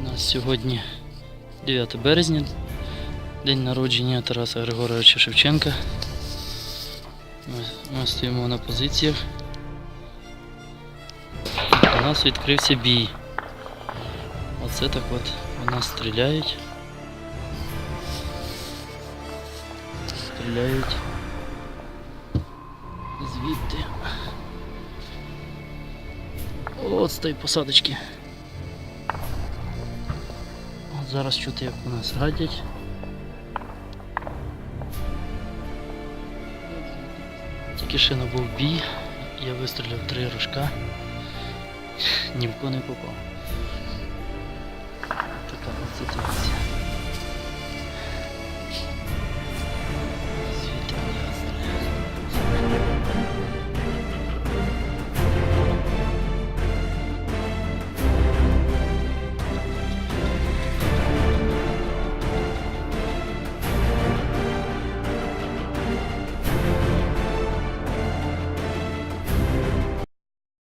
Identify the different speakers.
Speaker 1: У нас сьогодні 9 березня, день народження Тараса Григоровича Шевченка. Ми, ми стоїмо на позиціях. У нас відкрився бій. Оце так от у нас стріляють. Стріляють звідти. От з тої посадочки. От зараз чути, як у нас радять. Тільки ще не був бій, я вистріляв три рожка, ні в кого не попав. Така ситуація.